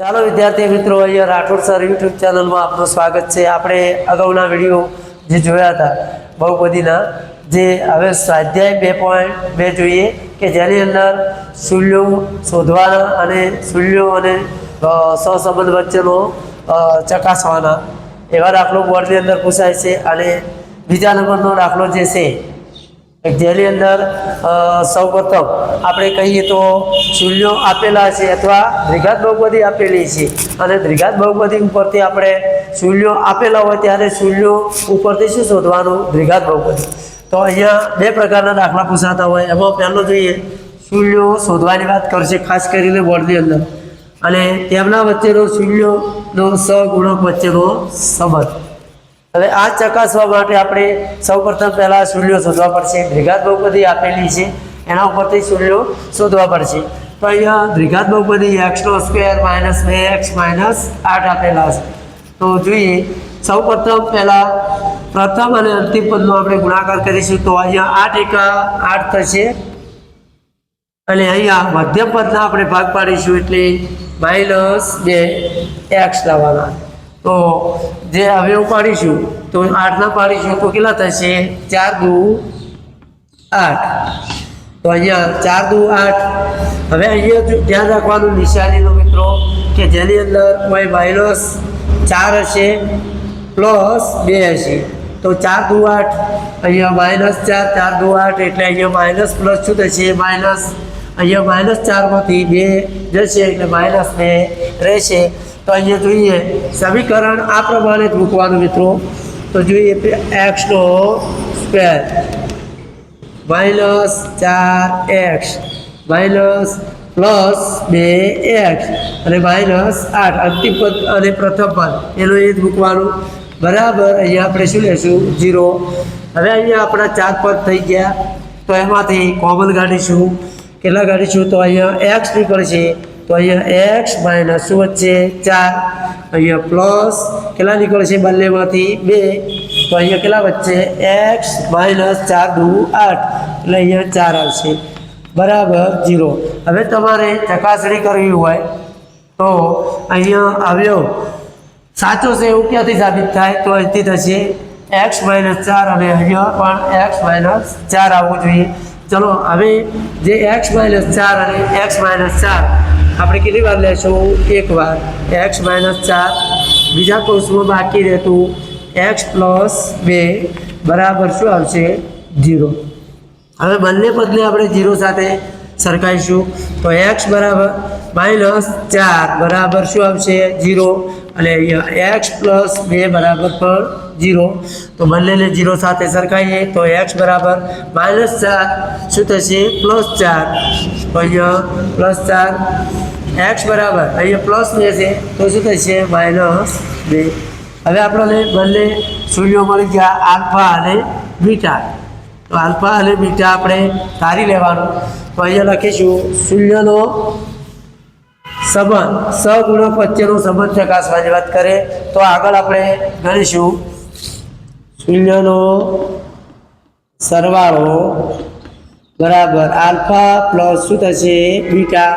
ચાલો વિદ્યાર્થી મિત્રો, અહીંયા રાઠોડ સર યુટ્યુબ ચેનલમાં આપનું સ્વાગત છે. આપણે અગાઉના વીડિયો જે જોયા હતા, બહુપદીના, જે હવે સ્વાધ્યાય બે પોઈન્ટ બે જોઈએ કે જેની અંદર શૂલ્યો શોધવાના અને શૂલ્યો અને સહસંબંધ વચ્ચેનો ચકાસવાના. એવા દાખલો બોર્ડની અંદર પૂછાય છે અને બીજા નંબરનો દાખલો જે છે જેની અંદર સૌપ્રથમ આપણે કહીએ તો ચૂલ્યો આપેલા છે અથવા દ્વિઘાત બહુપદી આપેલી છે. અને દ્વિઘાત બહુપદી ઉપરથી આપણે ચૂલ્યો આપેલા હોય ત્યારે ચૂલ્યો ઉપરથી શું શોધવાનું? દ્વિઘાત બહુપદી. તો અહીંયા બે પ્રકારના દાખલા પૂછાતા હોય. એમાં પહેલો જોઈએ, ચૂલ્યો શોધવાની વાત કરશે ખાસ કરીને બોર્ડની અંદર. અને તેમના વચ્ચેનો ચૂલ્યોનો સગુણક વચ્ચેનો સંબંધ. હવે આ ચકાસવા માટે આપણે સૌપ્રથમ પહેલા સૂર્યો શોધવા પડશે. દ્વિઘાત બહુપદી આપેલી છે. એના ઉપરથી સૂર્યો શોધવા પડશે. તો અહીંયા દ્વિઘાત બહુપદી એક્સનો સ્ક્વેર માઇનસ બે એક્સ માઇનસ આઠ આપેલા છે. તો જોઈએ, સૌપ્રથમ પહેલા પ્રથમ અને અંતિમ પદનો આપણે ગુણાકાર કરીશું. તો અહીંયા આઠ એકા આઠ થશે. અને અહીંયા મધ્યમ પદના આપણે ભાગ પાડીશું એટલે માઇનસ બે એક્સ લાવવાના. તો જે હવે હું પાડીશું, તો આઠના પાડીશું, તો કેટલા થશે? ચાર દુ આઠ. તો અહીંયા ચાર દુ આઠ. હવે અહીંયા ધ્યાન રાખવાનું નિશાનીનો મિત્રો, કે જેની અંદર કોઈ માઇનસ ચાર હશે પ્લસ બે હશે. તો ચાર દુ આઠ. અહીંયા માઇનસ ચાર ચાર દુ આઠ, એટલે અહીંયા માઇનસ પ્લસ શું થશે? માઇનસ અહીંયા માઇનસ ચારમાંથી બે જશે, એટલે માઇનસ બે રહેશે. તો અહીંયા જોઈએ, સમીકરણ આ પ્રમાણે જ મૂકવાનું મિત્રો. તો જોઈએ એક્સનો સ્ક્વેર માઇનસ ચાર એક્સ માઇનસ પ્લસ બે એક્સ અને માઇનસ આઠ. અંતિમ પદ અને પ્રથમ પદ. એનું એ જ મૂકવાનું. બરાબર, અહીંયા આપણે શું લેશું? ઝીરો હવે અહીંયા આપણા ચાર પદ થઈ ગયા. તો એમાંથી કોમન કાઢીશું કેટલા કાઢીશું તો અહીંયા એક્સ નીકળશે. તો અહીંયા એક્સ માઇનસ શું વચ્ચે? ચાર. અહીંયા પ્લસ કેટલા નીકળશે બંનેમાંથી? બે. તો અહીંયા કેટલા વચ્ચે? એક્સ માઇનસ ચાર દુ આઠ. એટલે અહીંયા ચાર આવશે. બરાબર જીરો હવે તમારે ચકાસણી કરવી હોય તો અહીંયા આવ્યો. સાચો છે એવું ક્યાંથી સાબિત થાય? તો અહીંથી થશે એક્સ માઇનસ ચાર અને અહીંયા પણ એક્સ માઇનસ ચાર આવવું જોઈએ. ચલો, હવે જે એક્સ માઇનસ ચાર અને એક્સ માઇનસ ચાર આપણે કેટલી વાર લેશું? એક વાર. એક્સ માઇનસ ચાર. બીજા કોષમાં બાકી રહેતું એક્સ પ્લસ બે બરાબર શું આવશે? જીરો હવે બંને પદને આપણે જીરો સાથે સરખાઈશું. તો એક્સ બરાબર માઇનસ ચાર બરાબર શું આવશે? જીરો અને એક્સ પ્લસ બે બરાબર પણ જીરો તો બંનેને જીરો સાથે સરખાઈએ તો એક્સ બરાબર માઇનસ ચાર. શું થશે? પ્લસ ચાર. અહીંયા પ્લસ ચાર. એક્સ બરાબર. અહીંયા પ્લસ લેશે તો શું થશે? માઇનસ બે. હવે આપણને બંને શૂન્યો મળી ગયા આલ્ફા અને બીટા. તો આલ્ફા અને બીટા આપણે તારી લેવાનું. તો અહીંયા લખીશું, શૂન્યનો સંબંધ. સગુણક વચ્ચેનો સંબંધ ચકાસવાની વાત કરે. તો આગળ આપણે ગણીશું. શૂન્યનો સરવાળો બરાબર. આલ્ફા પ્લસ શું થશે? બીટા.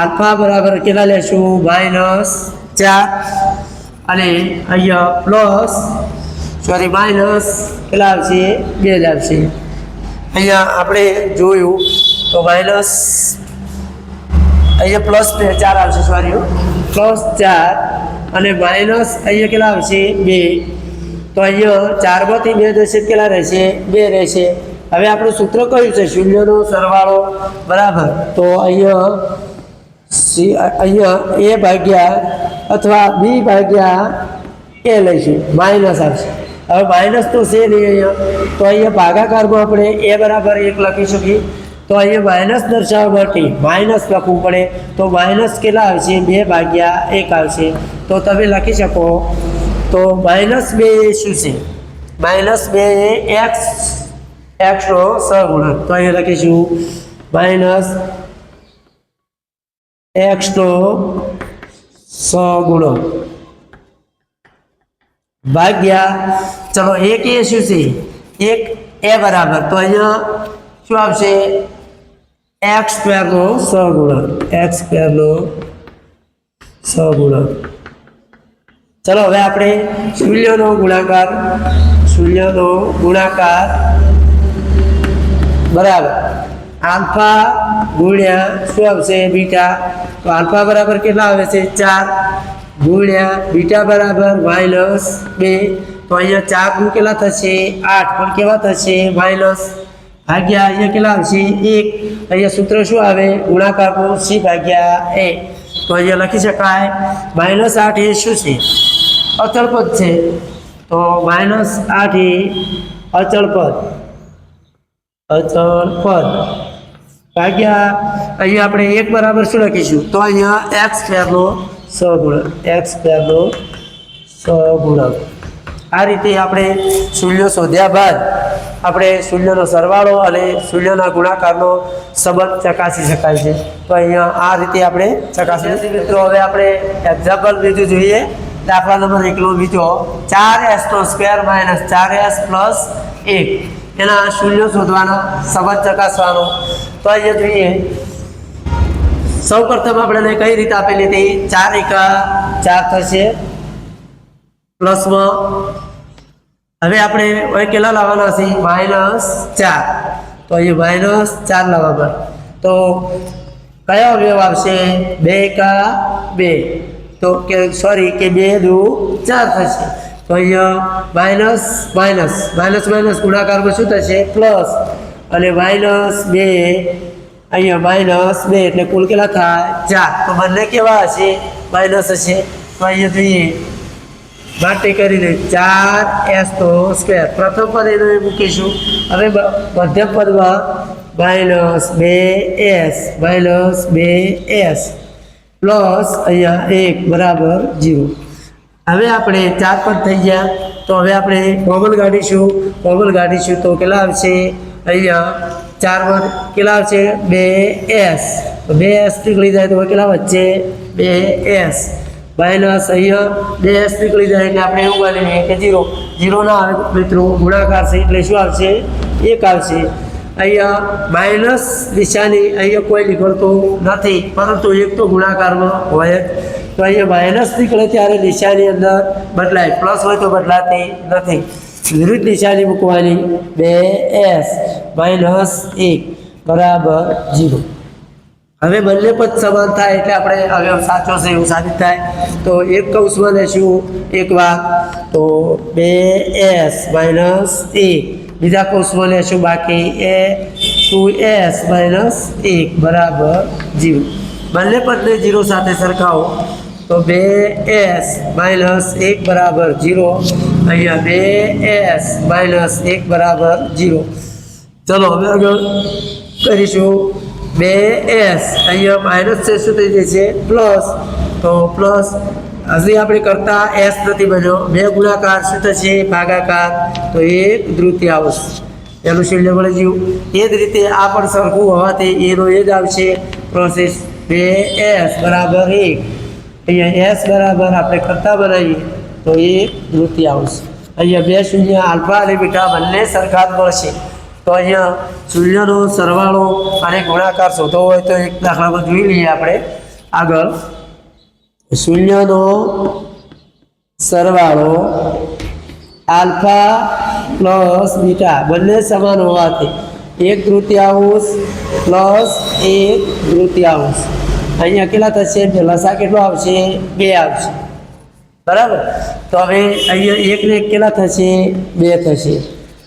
આલ્ફા બરાબર કેટલા લેશું? માઇનસ ચાર. અને અહીંયા પ્લસ સોરી માઇનસ કેટલા આવશે? બે જ આવશે. અહીંયા આપણે જોયું તો માઇનસ, અહીંયા પ્લસ ચાર આવશે સોરી પ્લસ ચાર અને માઇનસ અહીંયા કેટલા આવશે? બે. તો અહીંયા ચારમાંથી બે દશે કેટલા રહેશે? બે રહેશે. હવે આપણું સૂત્ર કયું છે, શૂન્યનો સરવાળો, બરાબર? તો અહીંયા સી, અહીંયા એ ભાગ્યા અથવા બી ભાગ્યા એ લઈશું, માઇનસ આવશે. હવે માઇનસ તો છે નહીં અહીંયા. તો અહીંયા ભાગાકારમાં આપણે એ બરાબર એક લખી શકીએ. તો અહીંયા માઇનસ દર્શાવવા માટે માઇનસ લખવું પડે. તો માઇનસ કેટલા આવશે? બે ભાગ્યા એક આવશે. તો તમે લખી શકો. તો માઇનસ બે એ શું છે? માઇનસ બે એ એક્સ એક્સનો સહગુણક તો અહીંયા લખીશું માઇનસ એક્સનો સહગુણક ભાગ્યા, ચલો એક એ શું છે? એક એ બરાબર. તો અહીંયા શું આવશે? એક્સ સ્ક્વેરનો સહગુણક એક્સ સ્ક્વેરનો સહગુણક ચલો હવે આપણે શૂન્યનો ગુણાકાર શૂન્યનો ગુણાકાર બરાબર. આલ્ફા ગુણ્યા શું આવશે? બીટા. તો આલ્ફા બરાબર કેટલા આવે છે? ચાર. ગુણ્યા બીટા બરાબર માઇનસ બે. તો અહીંયા ચાર ગુણ કેટલા થશે? આઠ. પણ કેવા થશે? માઇનસ ભાગ્યા અહીંયા કેટલા આવશે? એક. અહીંયા સૂત્ર શું આવે? ગુણાકારનું સી ભાગ્યા એ. તો અહીંયા લખી શકાય. માઇનસ આઠ એ શું છે? અચળ પદ છે. તો માઇનસ આઠ એ અચળ પદ. અચળ પદ. ભાગ્યા, અહીંયા આપણે એક બરાબર શું લખીશું? તો અહીંયા એક્સ સ્ક્વેરનો સગુણક એક્સ સ્ક્વેરનો સગુણક આ રીતે આપણે શૂન્ય શોધ્યા બાદ આપણે શૂન્યનો સરવાળો અને શૂન્યના ગુણાકારનો સંબંધ ચકાસી શકાય છે. તો અહીંયા આ રીતે આપણે ચકાસી મિત્રો હવે આપણે એક્ઝામ્પલ બીજું જોઈએ. દાખલા નંબર એકલો બીજો, ચાર એસનો સ્ક્વેર માઇનસ ચાર એસ પ્લસ એક. એના શૂન્યો શોધવાનો, સંબંધ ચકાસવાનો. તો અહીંયા જોઈએ સૌ પ્રથમ આપણે કઈ રીતે આપેલી હતી? ચાર એકા ચાર થશે. પ્લસમાં હવે આપણે કેટલા લાવવાના છે? માઇનસ ચાર. તો અહીંયા માઇનસ ચાર લાવવા તો કયો અવયવ આવશે? બે એકા બે. તો કે સોરી કે બે દુ ચાર થશે. તો અહીંયા માઇનસ માઇનસ માઇનસ માઇનસ ગુણાકારમાં શું થશે? પ્લસ અને માઇનસ બે, અહીંયા માઇનસ બે એટલે કુલ કેટલા થાય? ચાર. તો બંને કેવા હશે? માઇનસ હશે. તો અહીંયા જોઈએ. માટે કરીને ચાર એસ તો સ્ક્વેર પ્રથમ પદ એનું મૂકીશું. હવે મધ્યમ પદમાં માઇનસ બે એસ માઇનસ બે એસ પ્લસ અહીંયા એક, બરાબર જીરો હવે આપણે ચાર પદ થઈ ગયા. તો હવે આપણે કોમન કાઢીશું. કોમન કાઢીશું તો કેટલા આવશે? અહીંયા ચારમાં કેટલા આવશે? બે એસ. બે એસ નીકળી જાય તો કેટલા વચ્ચે બે એસ. માઇનસ અહીંયા બે એસ નીકળી જાય એટલે આપણે એવું માનીએ કે જીરો. જીરો ના આવે મિત્રો ગુણાકાર છે એટલે શું આવશે? એક આવશે. અહીંયા માઇનસ નિશાની અહીંયા કોઈ નીકળતું નથી. પરંતુ એક તો ગુણાકારમાં હોય જ. તો અહીંયા માઇનસ નીકળે ત્યારે નિશાની અંદર બદલાય. પ્લસ હોય તો બદલાતી નથી. વિરુદ્ધ નિશાની મૂકવાની બે એસ માઇનસ એક બરાબર જીરો હવે બંને પદ સમાન થાય એટલે આપણે અવયવ સાચો છે એવું સાબિત થાય. તો એક કૌશમાં લેશું એક વાર તો બે એસ માઇનસ એક. બીજા કૌશમાં લેશું બાકી? એ ટુ એસ માઇનસ એક બરાબર જીરો બંને પદને જીરો સાથે સરખાવો. તો બે એસ માઇનસ એક બરાબર જીરો અહીંયા બે એસ માઇનસ એક બરાબર જીરો ચલો, હવે આગળ કરીશું. બે એસ અહીંયા માઇનસ છે, શું થઈ જશે? પ્લસ તો પ્લસ હજી આપણે કરતા એસ નથી બન્યો. બે ગુણાકાર શું થશે? ભાગાકાર. તો એક આવશે. એનું શૂન્ય મળી ગયું. એ જ રીતે આ પણ સરખું હોવાથી એનો એ જ આવશે. પ્રોસેસ બે એસ બરાબર એક. અહીંયા એસ બરાબર આપણે કરતા બનાવીએ, તો એક તૃતીયાંશ અહીંયા બે શૂન્ય, આલ્ફા અને બીટા બંને સરખા જ મળશે. તો અહીંયા શૂન્યનો, સરવાળો અને ગુણાકાર શોધવો હોય તો એક દાખલામાં જોઈ લઈએ આપણે. આગળ. શૂન્યનો સરવાળો આલ્ફા પ્લસ બીટા બંને સમાન હોવાથી એક તૃતીયાંશ પ્લસ એક તૃતીયાંશ અહીંયા કેટલા થશે લસા કેટલો આવશે, બે આવશે. બરાબર? તો હવે અહીંયા એકને એક કેટલા થશે? બે થશે.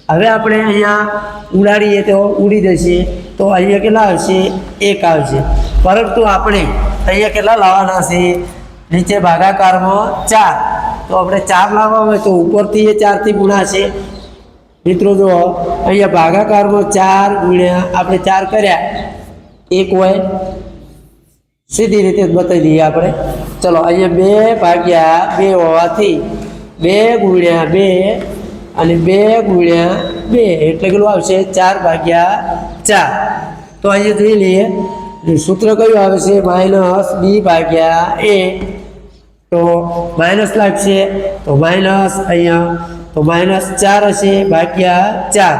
હવે આપણે અહીંયા ઉડાડીએ તો ઉડી જશે. તો અહીંયા કેટલા આવશે? એક આવશે. પરંતુ આપણે અહીંયા કેટલા લાવવાના છે? નીચે ભાગાકારમાં ચાર. તો આપણે ચાર લાવવા હોય તો ઉપરથી એ ચારથી ગુણાશે મિત્રો જો અહીંયા ભાગાકારમાં ચાર ગુણ્યા, આપણે ચાર કર્યા. એક હોય સીધી રીતે બતાવી દઈએ આપણે. ચલો, અહીંયા બે ભાગ્યા બે હોવાથી બે ગુણ્યા બે અને બે ગુણ્યા બે એટલે કેટલું આવશે? ચાર ભાગ્યા ચાર. તો અહીંયા જોઈ લઈએ. સૂત્ર કયું આવે છે? માઇનસ બી ભાગ્યા એ. તો માઇનસ લાગશે. તો માઇનસ અહીંયા. તો માઇનસ ચાર હશે, ભાગ્યા ચાર.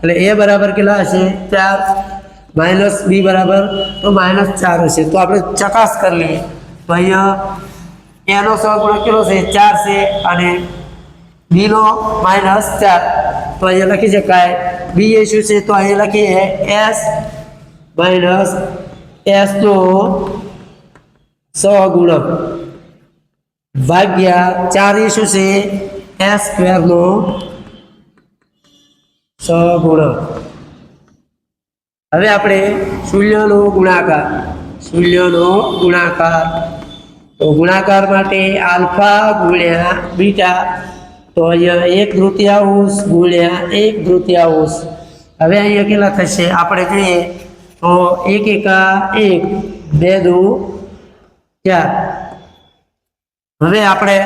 એટલે એ બરાબર કેટલા હશે? ચાર. માઇનસ બી બરાબર તો માઇનસ ચાર હશે. તો આપણે ચકાસ કરી લઈએ. તો અહીંયા એનો સહગુણક કેટલો છે? ચાર છે અને બીનો માઇનસ ચાર. તો અહીંયા લખી શકાય. બી એ શું છે? તો અહીંયા લખીએ એસ માઇનસ એસનો સહગુણક ભાગ્યા ચાર એ શું છે? એસ સ્ક્વેરનો સહગુણક. હવે આપણે શૂન્યનો ગુણાકાર શૂન્યનો ગુણાકાર. તો ગુણાકાર માટે આલ્ફા ગુણ્યા બીટા, તો અહીંયા એક તૃતીયાંશ ગુણ્યા એક તૃતીયાંશ. હવે અહીંયા કેટલા થશે? આપણે જોઈએ, તો એક એકા એક, બે દુ ચાર. હવે આપણે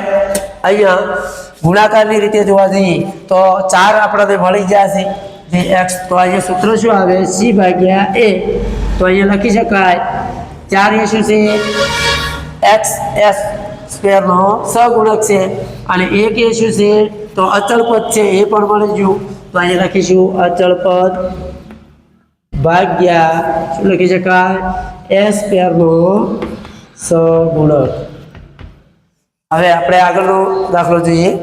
અહીંયા ગુણાકારની રીતે જોવા જઈએ, તો ચાર આપણને મળી જશે જે એક્સ, તો અહીંયા સૂત્ર શું આવે? સી ભાગ્યા એ. તો અહીંયા લખી શકાય. ચાર એ શું છે? એક્સ એસ સ્ક્વેરનો સગુણક છે. અને એક એ શું છે? તો અચળ પદ છે, એ પણ મળી ગયું. તો અહીંયા લખીશું અચળ પદ ભાગ્યા, શું લખી શકાય? એસ સ્ક્વેરનો સગુણક. હવે આપણે આગળનો દાખલો જોઈએ.